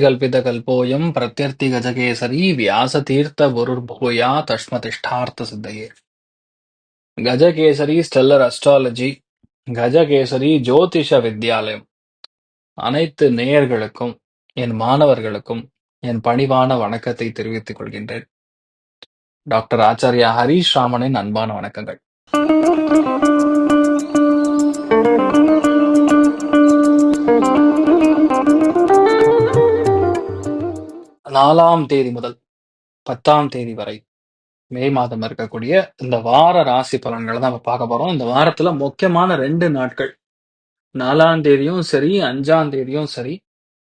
கல்பிதகல்போயம் பிரத்யர்த்தி கஜகேசரி வியாச வியாசதீர்த்தபுருர்பூயா தஷ்மதிஷ்டார்த்த சித்தையே கஜகேசரி ஸ்டெல்லர் அஸ்ட்ராலஜி கஜகேசரி ஜோதிஷ வித்யாலயம் அனைத்து நேயர்களுக்கும் என் மாணவர்களுக்கும் என் பணிவான வணக்கத்தை தெரிவித்துக் கொள்கின்றேன். டாக்டர் ஆச்சாரியா ஹரீஷ் ராமனின் அன்பான வணக்கங்கள். நாலாம் தேதி முதல் பத்தாம் தேதி வரை மே மாதம் இருக்கக்கூடிய இந்த வார ராசி பலன்களை தான் நம்ம பார்க்க போறோம். இந்த வாரத்துல முக்கியமான ரெண்டு நாட்கள். நாலாம் தேதியும் சரி அஞ்சாம் தேதியும் சரி.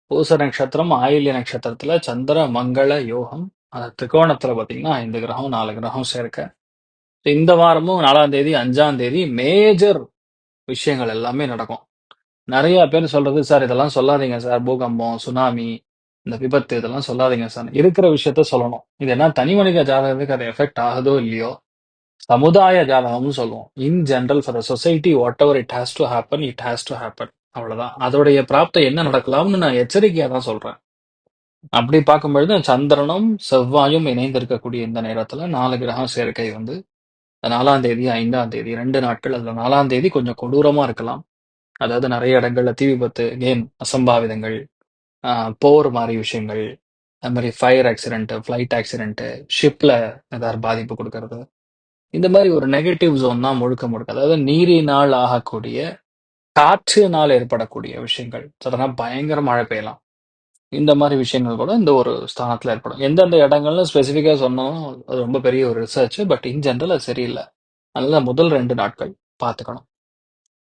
பூச நட்சத்திரம் ஆயில்ய நட்சத்திரத்துல சந்திர மங்கள யோகம் அந்த திரிகோணத்துல பாத்தீங்கன்னா ஐந்து கிரகம் நாலு கிரகம் சேர்க்க. இந்த வாரமும் நாலாம் தேதி அஞ்சாம் தேதி மேஜர் விஷயங்கள் எல்லாமே நடக்கும். நிறைய பேர் சொல்றது சார் இதெல்லாம் சொல்லாதீங்க சார். பூகம்பம் சுனாமி இந்த விபத்து இதெல்லாம் சொல்லாதீங்க சார். இருக்கிற விஷயத்த சொல்லணும். இது என்ன தனி மனித ஜாதகத்துக்கு அது எஃபெக்ட் ஆகுதோ இல்லையோ? சமுதாய ஜாதகம்னு சொல்லுவோம். In general for society whatever it has to happen it has to happen அவ்வளவுதான். அதோடைய பிராப்தம் என்ன நடக்கலாம்னு நான் எச்சரிக்கையா தான் சொல்றேன். அப்படி பார்க்கும்பொழுது சந்திரனும் செவ்வாயும் இணைந்திருக்கக்கூடிய இந்த நேரத்துல நாலு கிரகம் சேர்க்கை வந்து நாலாம் தேதி ஐந்தாம் தேதி ரெண்டு நாட்கள் அதுல நாலாம் தேதி கொஞ்சம் கொடூரமா இருக்கலாம். அதாவது நிறைய இடங்கள்ல தீ விபத்து கேம் அசம்பாவிதங்கள் போர் மாதிரி விஷயங்கள் அது மாதிரி ஃபயர் ஆக்சிடென்ட்டு ஃப்ளைட் ஆக்சிடென்ட்டு ஷிப்பில் ஏதாவது பாதிப்பு கொடுக்கறது. இந்த மாதிரி ஒரு நெகட்டிவ் ஜோன் தான் முழுக்க முழுக்க அதாவது நீரினால் ஆகக்கூடிய காற்றுனால் ஏற்படக்கூடிய விஷயங்கள். சாதாரண பயங்கர மழை பெய்யலாம். இந்த மாதிரி விஷயங்கள் கூட இந்த ஒரு ஸ்தானத்தில் ஏற்படும். எந்தெந்த இடங்கள்னு ஸ்பெசிஃபிக்காக சொன்னோம் அது ரொம்ப பெரிய ஒரு ரிசர்ச் பட் இன் ஜென்ரல் அது சரியில்லை. அதனால முதல் ரெண்டு நாட்கள் பார்த்துக்கணும்.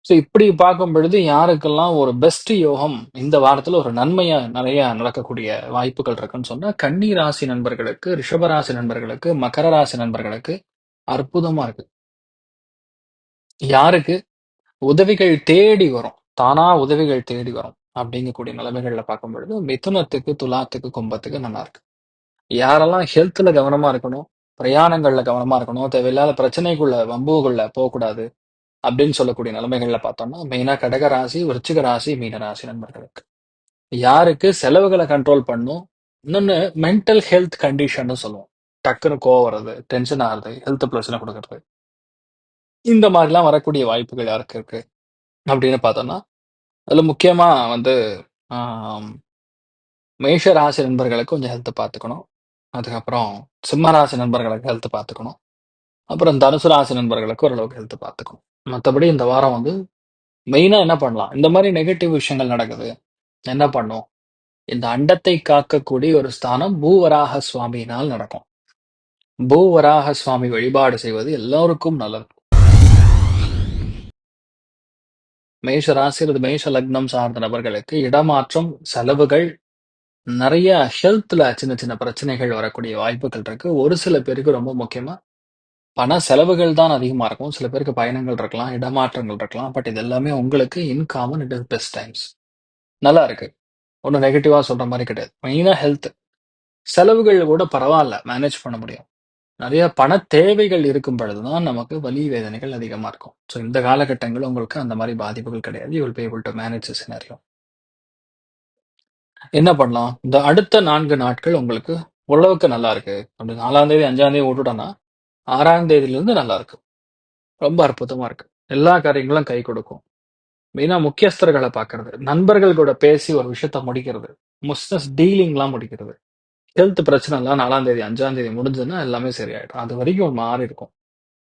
ஸோ இப்படி பார்க்கும் பொழுது யாருக்கெல்லாம் ஒரு பெஸ்ட் யோகம் இந்த வாரத்துல ஒரு நன்மையா நிறைய நடக்கக்கூடிய வாய்ப்புகள் இருக்குன்னு சொன்னா கன்னி ராசி நண்பர்களுக்கு ரிஷபராசி நண்பர்களுக்கு மகர ராசி நண்பர்களுக்கு அற்புதமா இருக்கு. யாருக்கு? உதவிகள் தேடி வரும். தானா உதவிகள் தேடி வரும். அப்படிங்கக்கூடிய நிலைமைகள்ல பார்க்கும் பொழுது மிதுனத்துக்கு துலாத்துக்கு கும்பத்துக்கு நல்லா இருக்கு. யாரெல்லாம் ஹெல்த்ல கவனமா இருக்கணும் பிரயாணங்கள்ல கவனமா இருக்கணும் தேவையில்லாத பிரச்சனைக்குள்ள வம்புக்குள்ள போகக்கூடாது அப்படின்னு சொல்லக்கூடிய நிலைமைகள்ல பார்த்தோம்னா மெயினா கடக ராசி விருச்சிக ராசி மீன ராசி நண்பர்களுக்கு. யாருக்கு செலவுகளை கண்ட்ரோல் பண்ணும்? இன்னொன்னு மென்டல் ஹெல்த் கண்டிஷன் சொல்லுவோம். டக்குன்னு கோவம் வர்றது டென்ஷன் ஆகுறது ஹெல்த் பிரச்சனை கொடுக்கறது. இந்த மாதிரிலாம் வரக்கூடிய வாய்ப்புகள் யாருக்கு இருக்கு? அப்படின்னு பார்த்தோம்னா அதுல முக்கியமா வந்து ஆம், மேஷ ராசி நண்பர்களுக்கு கொஞ்சம் ஹெல்த் பார்த்துக்கணும். அதுக்கப்புறம் சிம்ம ராசி நண்பர்களுக்கு ஹெல்த் பார்த்துக்கணும். அப்புறம் தனுசு ராசி நண்பர்களுக்கு ஓரளவுக்கு ஹெல்த் பார்த்துக்கணும். மற்றபடி இந்த வாரம் வந்து மெயினா என்ன பண்ணலாம்? இந்த மாதிரி நெகட்டிவ் விஷயங்கள் நடக்குது. என்ன பண்ணும்? இந்த அண்டத்தை காக்கக்கூடிய ஒரு ஸ்தானம் பூவராக சுவாமியினால் நடக்கும். பூவராக சுவாமி வழிபாடு செய்வது எல்லோருக்கும் நல்லது. மேஷ ராசி அல்லது மேஷ லக்னம் சார்ந்த நபர்களுக்கு இடமாற்றம் செலவுகள் நிறைய ஹெல்த்ல சின்ன சின்ன பிரச்சனைகள் வரக்கூடிய வாய்ப்புகள் இருக்கு. ஒரு சில பேருக்கு ரொம்ப முக்கியமா பண செலவுகள் தான் அதிகமா இருக்கும். சில பேருக்கு பயணங்கள் இருக்கலாம் இடமாற்றங்கள் இருக்கலாம். பட் இது எல்லாமே உங்களுக்கு in common it is best times நல்லா இருக்கு. ஒன்றும் நெகட்டிவா சொல்ற மாதிரி கிடையாது. மெயினா ஹெல்த் செலவுகள் கூட பரவாயில்ல. மேனேஜ் பண்ண முடியும். நிறைய பண தேவைகள் இருக்கும் பொழுது தான் நமக்கு வலி வேதனைகள் அதிகமா இருக்கும். ஸோ இந்த காலகட்டங்கள் உங்களுக்கு அந்த மாதிரி பாதிப்புகள் கிடையாது. You will be able to manage scenario என்ன பண்ணலாம்? இந்த அடுத்த நான்கு நாட்கள் உங்களுக்கு ஓரளவுக்கு நல்லா இருக்கு. அப்படி நாலாம் தேதி அஞ்சாம் தேதி விட்டுட்டோம்னா ஆறாம் தேதியிலிருந்து நல்லா இருக்கும் ரொம்ப அற்புதமா இருக்கு. எல்லா காரியங்களும் கை கொடுக்கும். மெயினா முக்கியஸ்தர்களை பார்க்கறது. நண்பர்கள் கூட பேசி ஒரு விஷயத்த முடிக்கிறது. முஸ்னஸ் டீலிங்லாம் முடிக்கிறது. ஹெல்த் பிரச்சனை எல்லாம் நாலாம் தேதி அஞ்சாம் தேதி முடிஞ்சதுன்னா எல்லாமே சரியாயிடும். அது வரைக்கும் ஒரு மாறி இருக்கும்.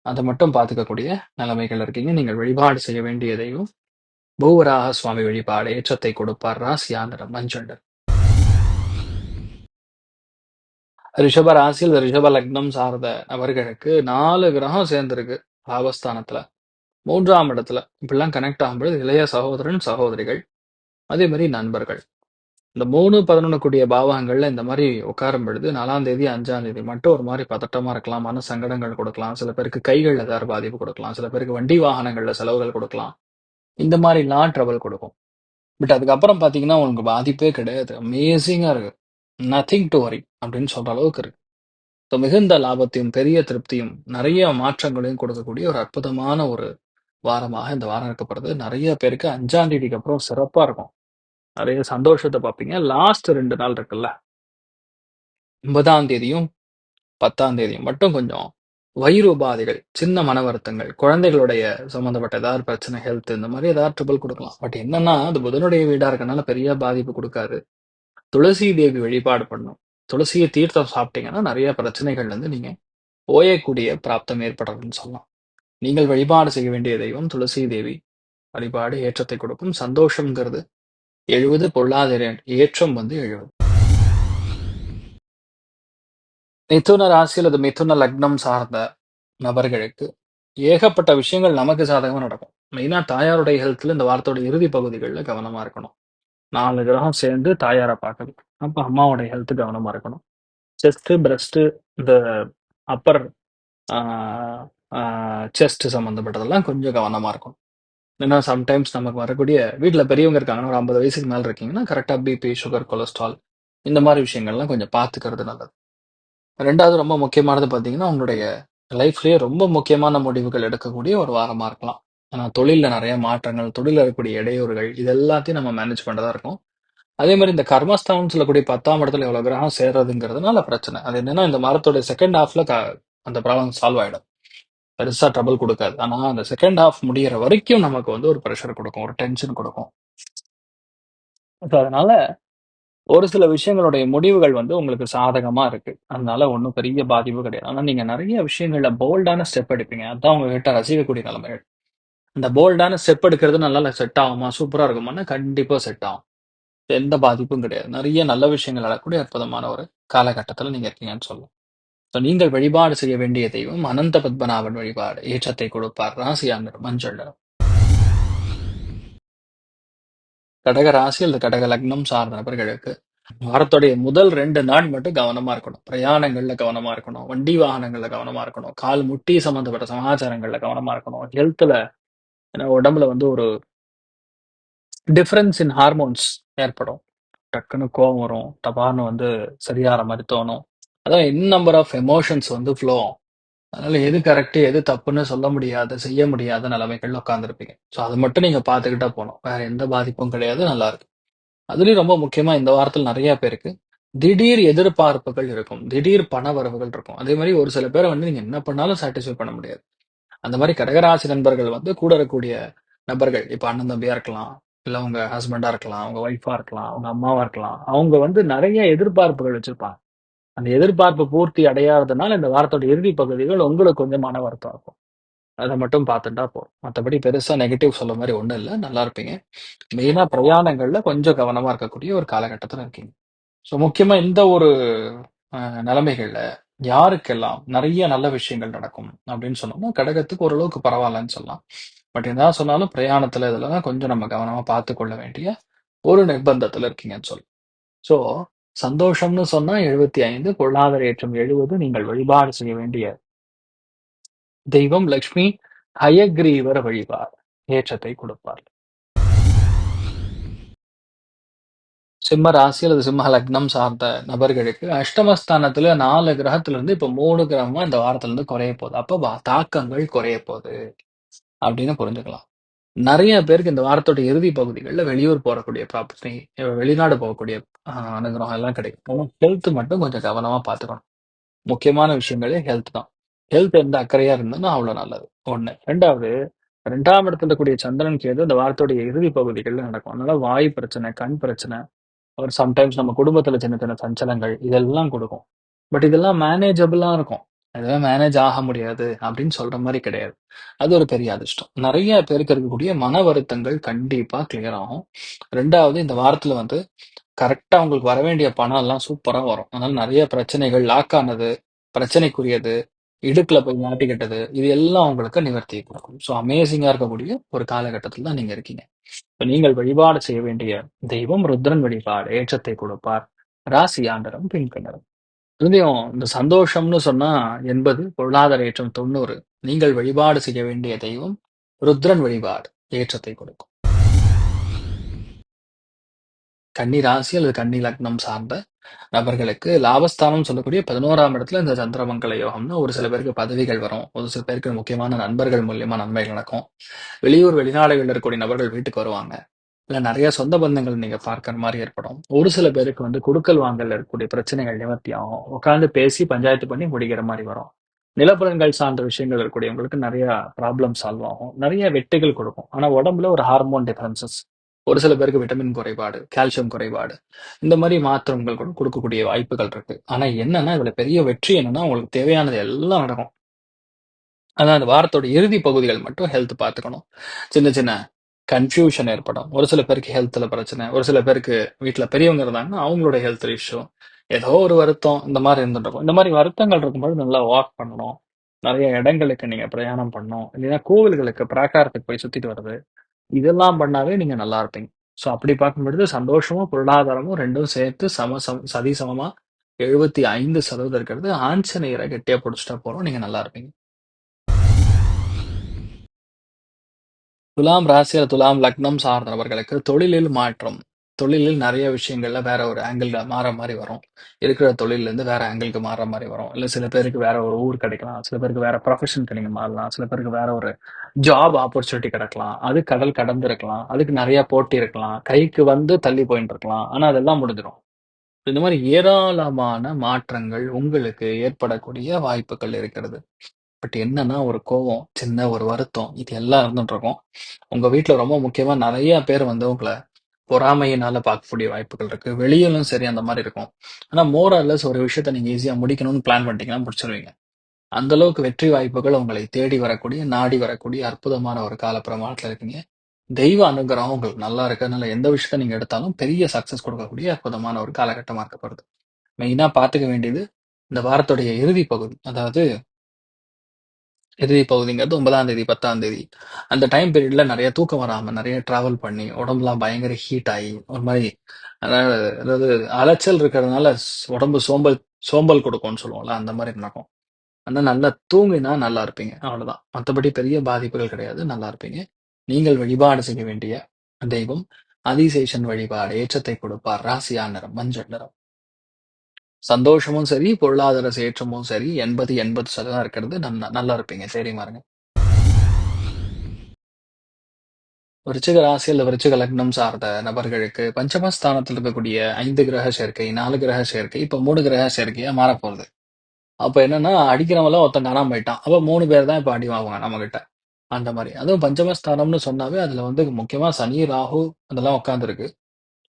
அதை மட்டும் பார்த்துக்கக்கூடிய நிலைமைகள் இருக்கீங்க. நீங்கள் வழிபாடு செய்ய வேண்டியதையும் பூவராக சுவாமி வழிபாடு ஏற்றத்தை கொடுப்பார். ராசியாந்திரம் மஞ்சண்டர் ரிஷப ராசியில் ரிஷப லக்னம் சார்ந்த நபர்களுக்கு நாலு கிரகம் சேர்ந்திருக்கு. லாபஸ்தானத்துல. மூன்றாம் இடத்துல. இப்படிலாம் கனெக்ட் ஆகும்போது இளைய சகோதரன் சகோதரிகள் அதே மாதிரி நண்பர்கள். இந்த மூணு பதினொன்று கூடிய பாவகங்கள்ல இந்த மாதிரி உட்காரும் பொழுது நாலாம் தேதி அஞ்சாம் தேதி மட்டும் ஒரு மாதிரி பதட்டமா இருக்கலாம். மன சங்கடங்கள் கொடுக்கலாம். சில பேருக்கு கைகள்ல ஏதாவது பாதிப்பு கொடுக்கலாம். சில பேருக்கு வண்டி வாகனங்கள்ல செலவுகள் கொடுக்கலாம். இந்த மாதிரிலாம் ட்ரபிள் கொடுக்கும். பட் அதுக்கப்புறம் பாத்தீங்கன்னா உங்களுக்கு பாதிப்பே கிடையாது. அமேசிங்கா இருக்கு. நத்திங் டு வரி அப்படின்னு சொல்ற அளவுக்கு இருக்கு. ஸோ மிகுந்த லாபத்தையும் பெரிய திருப்தியும் நிறைய மாற்றங்களையும் கொடுக்கக்கூடிய ஒரு அற்புதமான ஒரு வாரமாக இந்த வாரம் இருக்கப்படுது நிறைய பேருக்கு அஞ்சாம் தேதிக்கு அப்புறம் சிறப்பா இருக்கும். நிறைய சந்தோஷத்தை பார்ப்பீங்க. லாஸ்ட் ரெண்டு நாள் இருக்குல்ல. ஒன்பதாம் தேதியும், 10ஆம் தேதியும் மட்டும் கொஞ்சம் வயிறு உபாதைகள், சின்ன மன வருத்தங்கள், குழந்தைகளுடைய சம்மந்தப்பட்ட ஏதாவது பிரச்சனை, ஹெல்த் இந்த மாதிரி ஏதாவது ட்ரிபிள் கொடுக்கலாம். பட் என்னன்னா, அது புதனுடைய வீடா இருக்கனால பெரிய பாதிப்பு கொடுக்காது. துளசி தேவி வழிபாடு பண்ணும் துளசியை தீர்த்தம் சாப்பிட்டீங்கன்னா, நெறைய பிரச்சனைகள்லருந்து நீங்க ஓயக்கூடிய பிராப்தம் ஏற்படுறதுன்னு சொல்லலாம். நீங்கள் வழிபாடு செய்ய வேண்டிய தெய்வம் துளசி தேவி. வழிபாடு ஏற்றத்தை கொடுக்கும். சந்தோஷம்ங்கிறது 70 பொருளாதார ஏற்றம் வந்து 70. மிதுன ராசி அல்லது மிதுன லக்னம் சார்ந்த நபர்களுக்கு ஏகப்பட்ட விஷயங்கள் நமக்கு சாதகமா நடக்கும். மெயினா தாயாருடைய ஹெல்த்தில் இந்த வாரத்தோட இறுதி பகுதிகளில் கவனமா இருக்கணும். நாலு கிரகம் சேர்ந்து தாயாரை பாக்குது. அப்போ அம்மாவோடைய ஹெல்த் கவனமாக இருக்கணும். செஸ்ட்டு பிரஸ்ட்டு இந்த அப்பர் செஸ்ட் சம்மந்தப்பட்டதெல்லாம் கொஞ்சம் கவனமாக இருக்கணும். ஏன்னா சம்டைம்ஸ் நமக்கு வரக்கூடிய வீட்டில் பெரியவங்க இருக்காங்கன்னா, ஒரு 50 வயசுக்கு மேலே இருக்கீங்கன்னா, கரெக்டாக பிபி, சுகர், கொலஸ்ட்ரால் இந்த மாதிரி விஷயங்கள்லாம் கொஞ்சம் பார்த்துக்கிறது நல்லது. ரெண்டாவது ரொம்ப முக்கியமானது பார்த்தீங்கன்னா, உங்களுடைய லைஃப்லேயே ரொம்ப முக்கியமான முடிவுகள் எடுக்கக்கூடிய ஒரு வாரமாக இருக்கலாம். தொழிலில் நிறைய மாற்றங்கள், தொழிலில் இருக்கக்கூடிய இடையூறுகள் இது எல்லாத்தையும் நம்ம மேனேஜ் பண்ணுறதா இருக்கும். அதே மாதிரி இந்த கர்மஸ்தானம் சொல்லக்கூடிய 10ஆம் இடத்துல எவ்வளோ கிரகம் சேர்றதுங்கிறதுனால பிரச்சனை. அது என்னன்னா இந்த மரத்தோட செகண்ட் ஹாஃப்ல க அந்த ப்ராப்ளம் சால்வ் ஆகிடும் பெருசாக ட்ரபிள் கொடுக்காது ஆனால் அந்த செகண்ட் ஹாஃப் முடியிற வரைக்கும் நமக்கு வந்து ஒரு ப்ரெஷர் கொடுக்கும் ஒரு டென்ஷன் கொடுக்கும் ஸோ அதனால ஒரு சில விஷயங்களுடைய முடிவுகள் வந்து உங்களுக்கு சாதகமா இருக்கு. அதனால ஒன்றும் பெரிய பாதிப்பு கிடையாது. ஆனால் நீங்க நிறைய விஷயங்கள்ல போல்டான ஸ்டெப் எடுப்பீங்க. அதான் உங்ககிட்ட ரசிக்கக்கூடிய நிலைமைகள். இந்த போல்டான ஸ்டெப் எடுக்கிறது நல்லா செட் ஆகுமா? சூப்பரா இருக்குமானா கண்டிப்பா செட் ஆகும். எந்த பாதிப்பும் கிடையாது. நிறைய நல்ல விஷயங்கள் நடக்கக்கூடிய அற்புதமான ஒரு காலகட்டத்துல நீங்க இருக்கீங்கன்னு சொல்லலாம். ஸோ நீங்கள் வழிபாடு செய்ய வேண்டிய தெய்வம் அனந்த பத்மநாபன் வழிபாடு. ஏற்றத்தை கொடுப்பார். ராசியா நிறம் மஞ்சள் நிறம். கடக ராசி அல்லது கடக லக்னம் சார்ந்த நபர்களுக்கு வாரத்துடைய முதல் ரெண்டு நாள் மட்டும் கவனமா இருக்கணும். பிரயாணங்கள்ல கவனமா இருக்கணும். வண்டி வாகனங்கள்ல கவனமா இருக்கணும். கால் முட்டி சம்பந்தப்பட்ட சமாச்சாரங்கள்ல கவனமா இருக்கணும். ஹெல்த்ல ஏன்னா உடம்புல வந்து ஒரு டிஃப்ரென்ஸ் இன் ஹார்மோன்ஸ் ஏற்படும். டக்குன்னு கோவம் வரும். தபான்னு வந்து சரியாகிற மாதிரி தோணும். அதான் இன் நம்பர் ஆஃப் எமோஷன்ஸ் வந்து ஃப்ளோ ஆகும். அதனால எது கரெக்ட், எது தப்புன்னு சொல்ல முடியாத, செய்ய முடியாத நிலைமைகள்ல உட்காந்துருப்பீங்க ஸோ அதை மட்டும் நீங்க பார்த்துக்கிட்டா போகணும் வேற எந்த பாதிப்பும் கிடையாது. நல்லா இருக்கு. அதுலயும் ரொம்ப முக்கியமா இந்த வாரத்தில் நிறையா பேருக்கு திடீர் எதிர்பார்ப்புகள் இருக்கும். திடீர் பண வரவுகள் இருக்கும். அதே மாதிரி ஒரு சில பேரை வந்து நீங்க என்ன பண்ணாலும் சாட்டிஸ்ஃபை பண்ண முடியாது. அந்த மாதிரி கடகராசி நண்பர்கள் வந்து கூட இருக்கக்கூடிய நபர்கள், இப்போ அண்ணன் தம்பியா இருக்கலாம், இல்ல உங்க ஹஸ்பண்டா இருக்கலாம், உங்க ஒய்ஃபா இருக்கலாம், உங்க அம்மாவா இருக்கலாம். அவங்க வந்து நிறைய எதிர்பார்ப்புகள் வச்சிருப்பாங்க. அந்த எதிர்பார்ப்பு பூர்த்தி அடையாததுனால இந்த வாரத்தோட இறுதி பகுதிகள் உங்களுக்கு கொஞ்சம் மன வருத்தம் இருக்கும். அதை மட்டும் பார்த்துட்டா போதும். மற்றபடி பெருசா நெகட்டிவ் சொல்ல மாதிரி ஒண்ணும் இல்லை நல்லா இருப்பீங்க. மெயினா பிரயாணங்கள்ல கொஞ்சம் கவனமா இருக்கக்கூடிய ஒரு காலகட்டத்தில் இருக்கீங்க. ஸோ முக்கியமா இந்த ஒரு அ நிலைமைகள்ல யாருக்கெல்லாம் நிறைய நல்ல விஷயங்கள் நடக்கும் அப்படின்னு சொன்னோம்னா, கடகத்துக்கு ஓரளவுக்கு பரவாயில்லன்னு சொல்லலாம். பட் என்ன சொன்னாலும் பிரயாணத்துல இதெல்லாம் கொஞ்சம் நம்ம கவனமா பார்த்து கொள்ள வேண்டிய ஒரு நிர்பந்தத்துல இருக்கீங்கன்னு சொல்லு ஸோ சந்தோஷம்னு சொன்னா 75 பொருளாதார ஏற்றம் 70 நீங்கள் வழிபாடு செய்ய வேண்டிய தெய்வம் லக்ஷ்மி ஹயக்ரீவர் வழிபாடு. ஏற்றத்தை கொடுப்பார். சிம்ம ராசி அல்லது சிம்ம லக்னம் சார்ந்த நபர்களுக்கு அஷ்டமஸ்தானத்துல நாலு கிரகத்துல இருந்து இப்ப மூணு கிரகமா இந்த வாரத்துல இருந்து குறைய போகுது. அப்ப தாக்கங்கள் குறைய போகுது அப்படின்னு புரிஞ்சுக்கலாம். நிறைய பேருக்கு இந்த வாரத்தோட இறுதி பகுதிகள்ல வெளியூர் போகக்கூடிய ப்ராப்பர்ட்டி, வெளிநாடு போகக்கூடிய அனுகிரகம் எல்லாம் கிடைக்கும். ஆனா ஹெல்த் மட்டும் கொஞ்சம் கவனமா பார்த்துக்கணும். முக்கியமான விஷயங்களே ஹெல்த் தான். ஹெல்த் எந்த அக்கறையா இருந்ததுன்னா அவ்வளோ நல்லது. 1. 2வது 2ஆம் இடத்துல இருக்கக்கூடிய சந்திரன், கேது இந்த வாரத்தோடைய இறுதி பகுதிகளில் நடக்கும். அதனால வாய் பிரச்சனை, கண் பிரச்சனை, ஒரு சம்டைம்ஸ் நம்ம குடும்பத்துல சின்ன சின்ன சஞ்சலங்கள் இதெல்லாம் கொடுக்கும் பட் இதெல்லாம் மேனேஜபிளா இருக்கும். இதெல்லாம் மேனேஜ் ஆக முடியாது அப்படின்னு சொல்ற மாரி கிடையாது. அது ஒரு பெரிய அதிர்ஷ்டம். நெறைய பேருக்கு இருக்கக்கூடிய மன வருத்தங்கள் கண்டிப்பா கிளியர் ஆகும். 2வது இந்த வாரத்துல வந்து கரெக்ட்டா உங்களுக்கு வர வேண்டிய பணம் எல்லாம் சூப்பரா வரும். அதனால நெறைய பிரச்சனைகள் லாக் ஆனது, பிரச்சனைக்குரியது, இடுக்குல போய் மாட்டிக்கிட்டது, இது எல்லாம் உங்களுக்கு நிவர்த்தி குடுக்கும். ஸோ அமேசிங்கா இருக்கக்கூடிய ஒரு காலகட்டத்துல தான் நீங்க இருக்கீங்க. நீங்கள் வழிபாடு செய்ய வேண்டிய தெய்வம் ருத்ரன் வழிபாடு. ஏற்றத்தை கொடுப்பார். ராசி ஆண்டரம் பின்கண்டரம் நிறம். இதுலயும் இந்த சந்தோஷம்னு சொன்னா 80 பொருளாதார ஏற்றம் 90 நீங்கள் வழிபாடு செய்ய வேண்டிய தெய்வம் ருத்ரன் வழிபாடு. ஏற்றத்தை கொடுக்கும். கன்னி ராசி அல்லது கன்னி லக்னம் சார்ந்த நபர்களுக்கு லாபஸ்தானம் சொல்லக்கூடிய 11ஆம் இடத்துல இந்த சந்திரமங்கல யோகம்னா ஒரு சில பேருக்கு பதவிகள் வரும். ஒரு சில பேருக்கு முக்கியமான நண்பர்கள் மூலியமா நன்மைகள் நடக்கும். வெளியூர், வெளிநாடுகளில் இருக்கக்கூடிய நபர்கள் வீட்டுக்கு வருவாங்க. இல்ல நிறைய சொந்த பந்தங்கள் நீங்க பார்க்கற மாதிரி ஏற்படும். ஒரு சில பேருக்கு வந்து குடுக்கல் வாங்கல இருக்கக்கூடிய பிரச்சனைகள் நிவர்த்தி ஆகும். உட்காந்து பேசி பஞ்சாயத்து பண்ணி முடிக்கிற மாதிரி வரும். நிலப்புலன்கள் சார்ந்த விஷயங்கள் இருக்கக்கூடியவங்களுக்கு நிறைய ப்ராப்ளம் சால்வ் ஆகும். நிறைய வெட்டுகள் கொடுக்கும் ஆனா உடம்புல ஒரு ஹார்மோன் டிஃபரன்சஸ் ஒரு சில பேருக்கு விட்டமின் குறைபாடு, கால்சியம் குறைபாடு இந்த மாதிரி மாத்திரங்கள் கூட கொடுக்கக்கூடிய வாய்ப்புகள் இருக்கு. ஆனா என்னன்னா, இதுல பெரிய வெற்றி என்னன்னா, உங்களுக்கு தேவையானது எல்லாம் நடக்கும். ஆனா அந்த வாரத்தோட இறுதி பகுதிகள் மட்டும் ஹெல்த் பார்த்துக்கணும். சின்ன சின்ன கன்ஃப்யூஷன் ஏற்படும். ஒரு சில பேருக்கு ஹெல்த்ல பிரச்சனை. ஒரு சில பேருக்கு வீட்டுல பெரியவங்க இருந்தாங்கன்னா, அவங்களோட ஹெல்த் இஷ்யூ. ஏதோ ஒரு வருத்தம் இந்த மாதிரி இருந்துட்டு இந்த மாதிரி வருத்தங்கள் இருக்கும்போது நல்லா வாக் பண்ணணும். நிறைய இடங்களுக்கு நீங்க பிரயாணம் பண்ணணும். இல்லைன்னா கோவில்களுக்கு பிராகாரத்துக்கு போய் சுத்திட்டு வர்றது. இதெல்லாம் பண்ணாவே நீங்க நல்லா இருப்பீங்க. ஸோ அப்படி பார்க்கும்பொழுது சந்தோஷமும், பொருளாதாரமும் ரெண்டும் சேர்த்து சம சம சதிசமமா எழுபத்தி ஐந்து சதவீதம் இருக்கிறது. ஆஞ்சநேயரை கெட்டியா பிடிச்சிட்டா போறோம் நீங்க நல்லா இருப்பீங்க. துலாம் ராசி துலாம் லக்னம் சார்ந்த நபர்களுக்கு தொழிலில் மாற்றம். தொழிலில் நிறைய விஷயங்கள்ல வேற ஒரு ஆங்கிள் மாற மாதிரி வரும். இருக்கிற தொழில இருந்து வேற ஆங்கிளுக்கு மாற மாதிரி வரும். இல்ல சில பேருக்கு வேற ஒரு ஊர் கிடைக்கலாம். சில பேருக்கு வேற ப்ரொஃபஷனுக்கு நீங்க மாறலாம். சில பேருக்கு வேற ஒரு ஜாப் ஆப்பர்ச்சுனிட்டி கிடைக்கலாம். அது கடல் கடந்து இருக்கலாம். அதுக்கு நிறைய போட்டி இருக்கலாம். கைக்கு வந்து தள்ளி போயின்ட்டு இருக்கலாம். ஆனா அதெல்லாம் முடிஞ்சிடும் இந்த மாதிரி ஏராளமான மாற்றங்கள் உங்களுக்கு ஏற்படக்கூடிய வாய்ப்புகள் இருக்கிறது. பட் என்னன்னா, ஒரு கோவம், சின்ன ஒரு வருத்தம் இது எல்லாம் இருந்துட்டு இருக்கும். உங்க வீட்ல ரொம்ப முக்கியமா நிறைய பேர் வந்து உங்களை பொறாமையினால பார்க்கக்கூடிய வாய்ப்புகள் இருக்கு. வெளியிலும் சரி அந்த மாதிரி இருக்கும். ஆனா மோர் ஒரு விஷயத்த நீங்க ஈஸியா முடிக்கணும்னு பிளான் பண்ணிட்டீங்கன்னா முடிச்சிருவீங்க. அந்த அளவுக்கு வெற்றி வாய்ப்புகள் உங்களை தேடி வரக்கூடிய, நாடி வரக்கூடிய அற்புதமான ஒரு கால பிரமாணத்துல இருக்கீங்க. தெய்வ அனுகிரகம் உங்களுக்கு நல்லா இருக்கிறதுனால எந்த விஷயத்த நீங்க எடுத்தாலும் பெரிய சக்சஸ் கொடுக்கக்கூடிய அற்புதமான ஒரு காலகட்டமா இருக்கப்படுது. மெயினா பார்த்துக்க வேண்டியது இந்த வாரத்துடைய இறுதி பகுதி. அதாவது இறுதி பகுதிங்கிறது ஒன்பதாம் தேதி, 10ஆம் தேதி. அந்த டைம் பீரியட்ல நிறைய தூக்கம் வராம, நிறைய டிராவல் பண்ணி, உடம்புலாம் பயங்கர ஹீட் ஆகி ஒரு மாதிரி அதாவது அதாவது அலைச்சல் இருக்கிறதுனால உடம்பு சோம்பல் சோம்பல் கொடுக்கும்னு சொல்லுவோம்ல, அந்த மாதிரி நடக்கும். அந்த நல்லா தூங்கினா நல்லா இருப்பீங்க. அவ்வளவுதான். மற்றபடி பெரிய பாதிப்புகள் கிடையாது. நல்லா இருப்பீங்க. நீங்கள் வழிபாடு செய்ய வேண்டிய தெய்வம் அதிசேஷன் வழிபாடு ஏற்றத்தை கொடுப்பார். ராசியா நிறம் மஞ்சள் நிறம். சந்தோஷமும் சரி, பொருளாதார சேற்றமும் சரி 80, 80% இருக்கிறது. நல்லா இருப்பீங்க. சரி இருங்க. விருச்சிக ராசி அல்ல விருச்சிக லக்னம் சார்ந்த நபர்களுக்கு பஞ்சமஸ்தானத்தில் இருக்கக்கூடிய ஐந்து கிரக சேர்க்கை, நாலு கிரக சேர்க்கை, இப்ப மூணு கிரக சேர்க்கையா மாறப்போகுது. அப்ப என்னன்னா, அடிக்கிறவங்களாம் ஒருத்தன் காணாம போயிட்டான். அப்ப மூணு பேர் தான் இப்ப அடி வாங்குவாங்க நம்மகிட்ட. அந்த மாதிரி அதுவும் பஞ்சமஸ்தானம்னு சொன்னாவே அதுல வந்து முக்கியமா சனி, ராகு அதெல்லாம் உட்காந்துருக்கு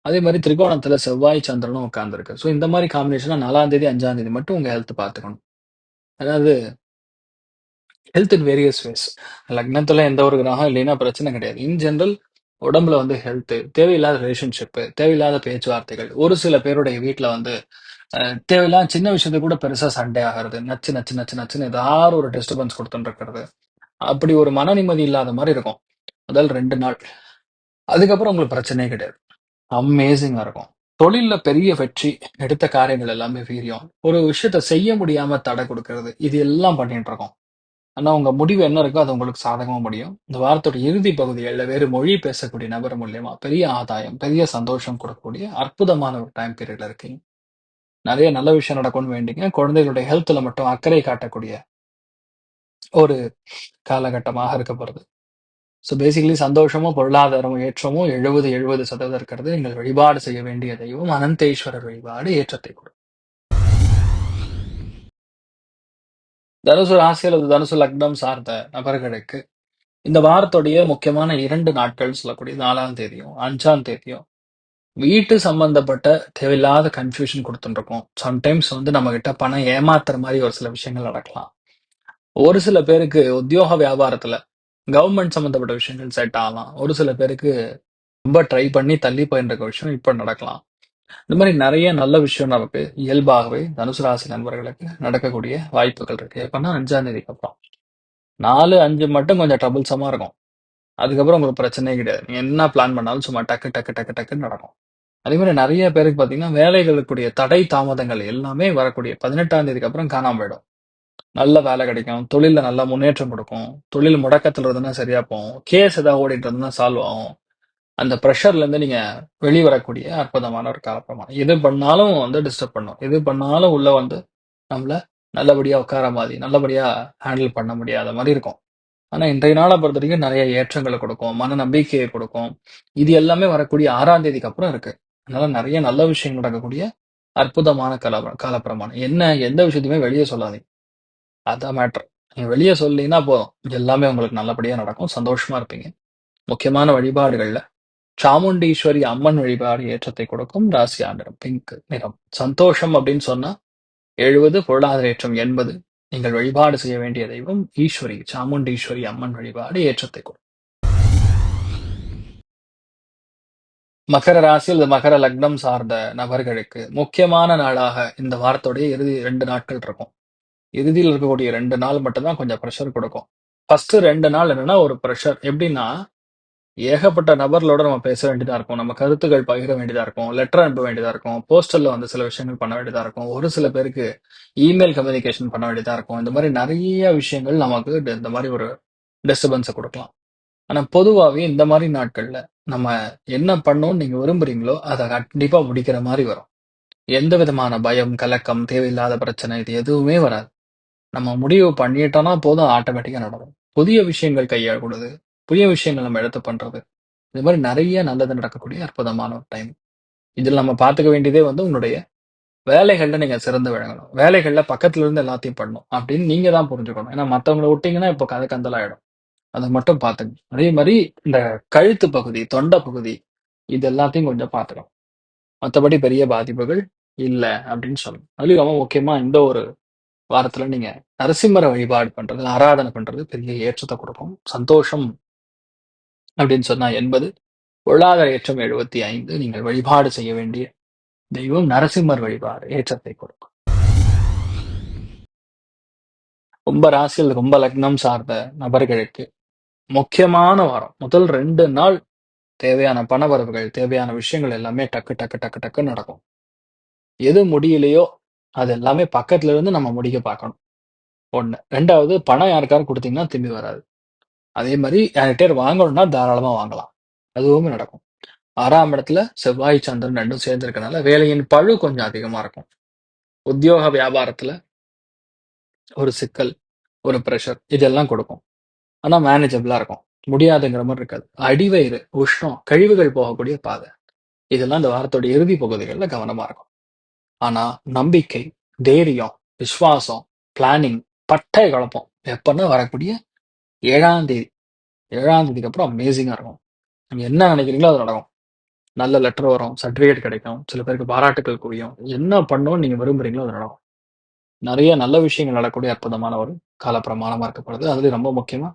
அதே மாதிரி திரிகோணத்துல செவ்வாய், சந்திரனும் உட்காந்துருக்கு ஸோ இந்த மாதிரி காம்பினேஷனா நாலாம் தேதி, அஞ்சாம் தேதி மட்டும் உங்க ஹெல்த் பார்த்துக்கணும். அதாவது ஹெல்த் இன் வேரியஸ் வேஸ். லக்னத்துல எந்த ஒரு கிரகம் இல்லைன்னா பிரச்சனை கிடையாது. இன் ஜென்ரல் உடம்புல வந்து ஹெல்த், தேவையில்லாத ரிலேஷன்ஷிப், தேவையில்லாத பேச்சுவார்த்தைகள், ஒரு சில பேருடைய வீட்டுல வந்து அ தேவையில்லாத சின்ன விஷயத்துக்கு கூட பெருசா சண்டை ஆகுறது. நச்சு, நச்சு, நச்சு, நச்சுன்னு ஏதாவது ஒரு டிஸ்டர்பன்ஸ் குடுத்துட்டு இருக்கிறது. அப்படி ஒரு மன நிம்மதி இல்லாத மாதிரி இருக்கும். முதல் ரெண்டு நாள். அதுக்கப்புறம் உங்களுக்கு பிரச்சனையே கிடையாது. அமேசிங்கா இருக்கும். தொழில்ல பெரிய வெற்றி, எடுத்த காரியங்கள் எல்லாமே வீரியம். ஒரு விஷயத்த செய்ய முடியாம தடை கொடுக்கறது இது எல்லாம் பண்ணிட்டு இருக்கோம். ஆனா உங்க முடிவு என்ன இருக்கோ அது உங்களுக்கு சாதகமா முடியும். இந்த வாரத்தோட இறுதி பகுதியில் வேறு மொழி பேசக்கூடிய நபர் மூலியமா பெரிய ஆதாயம், பெரிய சந்தோஷம் கொடுக்கக்கூடிய அற்புதமான ஒரு டைம் பீரியட்ல இருக்கீங்க. நிறைய நல்ல விஷயம் நடக்கும்னு வேண்டிங்க. குழந்தைகளுடைய ஹெல்த்ல மட்டும் அக்கறை காட்டக்கூடிய ஒரு காலகட்டமாக இருக்க போறது ஸோ பேசிக்கலி சந்தோஷமும், பொருளாதாரம் ஏற்றமும் 70, 70% இருக்கிறது. நீங்கள் வழிபாடு செய்ய வேண்டிய தெய்வம் அனந்தேஸ்வரர் வழிபாடு ஏற்றத்தை கொடுக்கும். தனுசு ராசி அல்லது தனுசு லக்னம் சார்ந்த நபர்களுக்கு இந்த வாரத்துடைய முக்கியமான இரண்டு நாட்கள் சொல்லக்கூடிய நாலாம் தேதியும், அஞ்சாம் தேதியும் வீட்டு சம்பந்தப்பட்ட தேவையில்லாத கன்ஃப்யூஷன் கொடுத்துருக்கோம் சம்டைம்ஸ் வந்து நம்ம கிட்ட பணம் ஏமாத்துற மாதிரி ஒரு சில விஷயங்கள் நடக்கலாம். ஒரு சில பேருக்கு உத்தியோக வியாபாரத்துல கவர்மெண்ட் சம்மந்தப்பட்ட விஷயங்கள் செட் ஆகலாம். ஒரு சில பேருக்கு ரொம்ப ட்ரை பண்ணி தள்ளி போயின்ற விஷயம் இப்போ நடக்கலாம். இந்த மாதிரி நிறைய நல்ல விஷயம் நமக்கு இயல்பாகவே தனுசு ராசி நண்பர்களுக்கு நடக்கக்கூடிய வாய்ப்புகள் இருக்கு. எப்பன்னா அஞ்சாம் தேதிக்கு அப்புறம். 4, 5 மட்டும் கொஞ்சம் ட்ரபிள்சமா இருக்கும். அதுக்கப்புறம் உங்களுக்கு பிரச்சனையே கிடையாது. நீங்க என்ன பிளான் பண்ணாலும் சும்மா டக்கு, டக்கு, டக்கு, டக்குன்னு நடக்கும். அதே மாதிரி நிறைய பேருக்கு பார்த்தீங்கன்னா, வேலைகளுக்குரிய தடை தாமதங்கள் எல்லாமே வரக்கூடிய 18ஆம் தேதிக்கு அப்புறம் காணாம போயிடும். நல்ல வேலை கிடைக்கும். தொழிலில் நல்ல முன்னேற்றம் கொடுக்கும். தொழில் முடக்கத்துல இருந்ததுன்னா சரியா போகும். கேஸ் ஏதாவது ஓடிட்டு இருந்ததுன்னா சால்வ் ஆகும். அந்த ப்ரெஷர்லேருந்து இருந்து நீங்க வெளிவரக்கூடிய அற்புதமான ஒரு காலப்பிரமாணம். எது பண்ணாலும் வந்து டிஸ்டர்ப் பண்ணும். எது பண்ணாலும் உள்ள வந்து நம்மள நல்லபடியா உட்கார மாதிரி நல்லபடியா ஹேண்டில் பண்ண முடியாத மாதிரி இருக்கும். ஆனா இன்றைய நாளை பொறுத்த வரைக்கும் நிறைய ஏற்றங்களை கொடுக்கும் மன நம்பிக்கையை கொடுக்கும் இது எல்லாமே வரக்கூடிய ஆறாம் தேதிக்கு அப்புறம் இருக்கு அதனால நிறைய நல்ல விஷயங்கள் நடக்கக்கூடிய அற்புதமான கால காலப்பிரமாணம் என்ன எந்த விஷயத்தையுமே வெளியே சொல்லாதீங்க அதான் மேட்ரு நீங்க வெளியே சொல்லீங்கன்னா போதும். எல்லாமே உங்களுக்கு நல்லபடியா நடக்கும். சந்தோஷமா இருப்பீங்க. முக்கியமான வழிபாடுகள்ல சாமுண்டீஸ்வரி அம்மன் வழிபாடு ஏற்றத்தை கொடுக்கும். ராசி ஆண்டனம். பிங்க் நிறம். சந்தோஷம் அப்படின்னு சொன்னா எழுபது பொருளாதார ஏற்றம் எண்பது. நீங்கள் வழிபாடு செய்ய வேண்டிய தெய்வம் ஈஸ்வரி. சாமுண்டீஸ்வரி அம்மன் வழிபாடு ஏற்றத்தை கொடுக்கும் மகர ராசி அல்லது மகர லக்னம் சார்ந்த நபர்களுக்கு முக்கியமான நாளாக இந்த வாரத்தோடைய இறுதி ரெண்டு நாட்கள் இருக்கும். இறுதியில் இருக்கக்கூடிய ரெண்டு நாள் மட்டும்தான் கொஞ்சம் ப்ரெஷர் கொடுக்கும். ஃபர்ஸ்ட் ரெண்டு நாள் என்னன்னா ஒரு ப்ரெஷர் எப்படின்னா ஏகப்பட்ட நபர்களோட நம்ம பேச வேண்டியதா இருக்கும். நம்ம கருத்துக்கள் பகிர வேண்டியதா இருக்கும். லெட்டர் அனுப்ப வேண்டியதா இருக்கும். போஸ்டர்ல வந்து சில விஷயங்கள் பண்ண வேண்டியதா இருக்கும். ஒரு சில பேருக்கு இமெயில் கம்யூனிகேஷன் பண்ண வேண்டியதா இருக்கும். இந்த மாதிரி நிறைய விஷயங்கள் நமக்கு இந்த மாதிரி ஒரு டிஸ்டர்பன்ஸை கொடுக்கலாம். ஆனா பொதுவாகவே இந்த மாதிரி நாட்கள்ல நம்ம என்ன பண்ணோம்னு நீங்க விரும்புறீங்களோ அதை கண்டிப்பா முடிக்கிற மாதிரி வரும். எந்த விதமான பயம் கலக்கம் தேவையில்லாத பிரச்சனை இது எதுவுமே வராது. நம்ம முடிவு பண்ணிட்டோம்னா போதும் ஆட்டோமேட்டிக்காக நடக்கும். புதிய விஷயங்கள் கையாளக்கூடாது புதிய விஷயங்கள் நம்ம எடுத்து பண்ணுறது இது மாதிரி நிறைய நல்லது நடக்கக்கூடிய அற்புதமான ஒரு டைம் இதில் நம்ம பார்த்துக்க வேண்டியதே வந்து உங்களுடைய வேலைகளில் நீங்கள் சிறந்து விளங்கணும். வேலைகளில் பக்கத்துல இருந்து எல்லாத்தையும் பண்ணணும் அப்படின்னு நீங்கள் தான் புரிஞ்சுக்கணும். ஏன்னா மற்றவங்களை விட்டிங்கன்னா இப்போ கதை கந்தலாயிடும். அதை மட்டும் பார்த்துங்க அதே மாதிரி இந்த கழுத்து பகுதி தொண்டை பகுதி இது எல்லாத்தையும் கொஞ்சம் பார்த்துக்கணும். மற்றபடி பெரிய பாதிப்புகள் இல்லை அப்படின்னு சொல்லணும். அதுலேயும் ரொம்ப முக்கியமாக இந்த ஒரு வாரத்துல நீங்க நரசிம்மரை வழிபாடு பண்றது ஆராதனை பண்றது பெரிய ஏற்றத்தை கொடுக்கும். சந்தோஷம் அப்படின்னு சொன்னா எண்பது. பொருளாதார ஏற்றம் எழுபத்தி ஐந்து. நீங்கள் வழிபாடு செய்ய வேண்டிய தெய்வம் நரசிம்மர் வழிபாடு ஏற்றத்தை கொடுக்கும். ரொம்ப ராசியில் ரொம்ப லக்னம் சார்ந்த நபர்களுக்கு முக்கியமான வாரம். முதல் ரெண்டு நாள் தேவையான பணவரவுகள் தேவையான விஷயங்கள் எல்லாமே டக்கு டக்கு டக்கு டக்கு நடக்கும். எது முடியலையோ அது எல்லாமே பக்கத்துல இருந்து நம்ம முடிக்க பார்க்கணும். ஒண்ணு. ரெண்டாவது பணம் யாருக்காரும் கொடுத்தீங்கன்னா திரும்பி வராது. அதே மாதிரி யார்கிட்ட வாங்கணும்னா தாராளமா வாங்கலாம். அதுவும் நடக்கும். ஆறாம் இடத்துல செவ்வாய் சந்திரன் ரெண்டும் சேர்ந்திருக்கனால வேலையின் பழு கொஞ்சம் அதிகமா இருக்கும். உத்தியோக வியாபாரத்துல ஒரு சிக்கல் ஒரு ப்ரெஷர் இதெல்லாம் கொடுக்கும். ஆனா மேனேஜபிளா இருக்கும். முடியாதுங்கிற மாதிரி இருக்காது. அடிவயிறு உஷ்ணம் கழிவுகள் போகக்கூடிய பாதை. இதெல்லாம் இந்த வாரத்தோட இறுதி பகுதிகளில் கவனமா இருக்கும் ஆனா நம்பிக்கை தைரியம் விசுவாசம் பிளானிங் பட்டை குழப்பம் எப்பன்னா வரக்கூடிய ஏழாம் தேதி. ஏழாம் தேதிக்கு அப்புறம் அமேசிங்கா இருக்கும். நீங்க என்ன நினைக்கிறீங்களோ அது நடக்கும். நல்ல லெட்டர் வரும் சர்டிஃபிகேட் கிடைக்கும் சில பேருக்கு பாராட்டுக்கள் குவியும். என்ன பண்ணணும்னு நீங்க விரும்புறீங்களோ அது நடக்கும். நிறைய நல்ல விஷயங்கள் நடக்கக்கூடிய அற்புதமான ஒரு காலப்பிரமாணமா இருக்கப்படுது. அதுல ரொம்ப முக்கியமா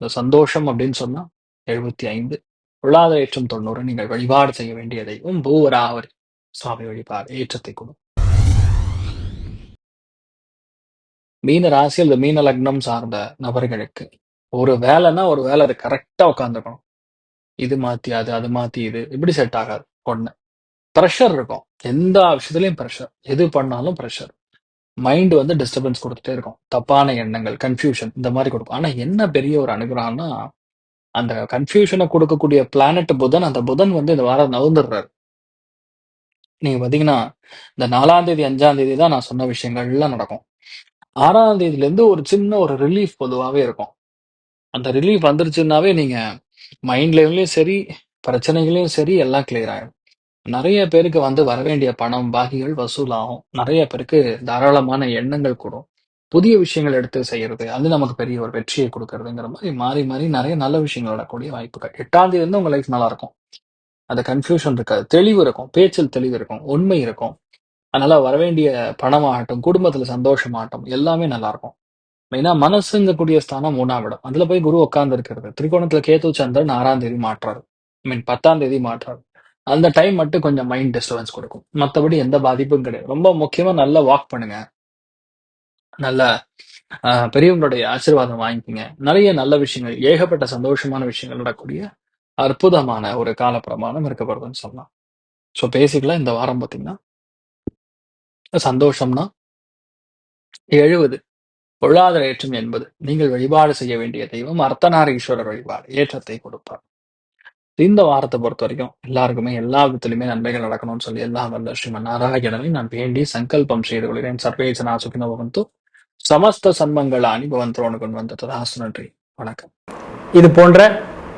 இந்த சந்தோஷம் அப்படின்னு சொன்னா எழுபத்தி ஐந்து பொருளாதார ஏற்றம் தொண்ணூறு நீங்கள் வழிபாடு செய்ய வேண்டிய தெய்வம் பூவராவரி. சுவாமி வழிபாடு ஏற்றத்தை கொடுக்கும் மீன ராசி அல்லது மீன லக்னம் சார்ந்த நபர்களுக்கு ஒரு வேலைன்னா ஒரு வேலை அது கரெக்டா உட்காந்துருக்கணும் இது மாத்தி அது அது மாத்தி இது. இப்படி செட் ஆகாது. ஒண்ணு. ப்ரெஷர் இருக்கும். எந்த விஷயத்துலயும் ப்ரெஷர் எது பண்ணாலும் ப்ரெஷர் மைண்ட் வந்து டிஸ்டர்பன்ஸ் கொடுத்துட்டே இருக்கும். தப்பான எண்ணங்கள் கன்ஃபியூஷன் இந்த மாதிரி கொடுக்கும். ஆனா என்ன பெரிய ஒரு அனுகிரகம்னா அந்த கன்ஃபியூஷனை கொடுக்கக்கூடிய பிளானட் புதன் அந்த புதன் வந்து இந்த வாரம் நவுந்துடுறாரு. நீங்க பாத்தீங்கன்னா இந்த நாலாம் தேதி அஞ்சாம் தேதி தான் நான் சொன்ன விஷயங்கள்லாம் நடக்கும். ஆறாம் தேதியில இருந்து ஒரு சின்ன ஒரு ரிலீஃப் பொதுவாகவே இருக்கும். அந்த ரிலீஃப் வந்துருச்சுன்னாவே நீங்க மைண்ட் லெவல்லையும் சரி பிரச்சனைகளையும் சரி எல்லாம் கிளியர் ஆயிடும். நிறைய பேருக்கு வந்து வர வேண்டிய பணம் பாக்கிகள் வசூலாகும். நிறைய பேருக்கு தாராளமான எண்ணங்கள் கூடும். புதிய விஷயங்கள் எடுத்து செய்யறது அது நமக்கு பெரிய ஒரு வெற்றியை கொடுக்கறதுங்கிற மாதிரி மாறி மாறி நிறைய நல்ல விஷயங்கள் நடக்கக்கூடிய வாய்ப்புகள். எட்டாம் தேதி வந்து உங்க லைஃப் நல்லா இருக்கும். அந்த கன்ஃபியூஷன் இருக்காது. தெளிவு இருக்கும். பேச்சில் தெளிவு இருக்கும். உண்மை இருக்கும். அதனால வரவேண்டிய பணமாகட்டும் குடும்பத்துல சந்தோஷமாகட்டும் எல்லாமே நல்லா இருக்கும். மெயினா மனசுங்கக்கூடிய ஸ்தானம் மூணாவிடம். அதுல போய் குரு உட்கார்ந்து இருக்கிறது திரிகோணத்துல கேத்து சந்திரன் ஆறாம் தேதி மாற்றாரு. ஐ மீன் பத்தாம் தேதி மாற்றாரு. அந்த டைம் மட்டும் கொஞ்சம் மைண்ட் டிஸ்டர்பன்ஸ் கொடுக்கும். மத்தபடி எந்த பாதிப்பும் கிடையாது. ரொம்ப முக்கியமா நல்லா வாக் பண்ணுங்க. நல்ல ஆஹ், பெரியவங்களுடைய ஆசீர்வாதம் வாங்கிக்கோங்க. நிறைய நல்ல விஷயங்கள் ஏகப்பட்ட சந்தோஷமான விஷயங்கள் நடக்கக்கூடிய அற்புதமான ஒரு கால பிரமாணம் இருக்கப்படுதுன்னு சொல்லலாம். ஸோ பேசிக்கலாம் இந்த வாரம் பார்த்தீங்கன்னா சந்தோஷம்னா எழுபது பொருளாதார ஏற்றம் என்பது. நீங்கள் வழிபாடு செய்ய வேண்டிய தெய்வம் அர்த்தநாரீஸ்வரர் வழிபாடு ஏற்றத்தை கொடுப்பார். இந்த வாரத்தை பொறுத்த வரைக்கும் எல்லாருக்குமே எல்லா விதத்திலுமே நன்மைகள் நடக்கணும்னு சொல்லி எல்லாம் வந்த ஸ்ரீமன் நாராயணனை நான் வேண்டி சங்கல்பம் செய்து கொள்கிறேன். சர்வேசனா சுகினோ பவந்து. சமஸ்த சன்மங்களானி பவந்தோனு கொண்டு வந்த ததாசு நன்றி. வணக்கம். இது போன்ற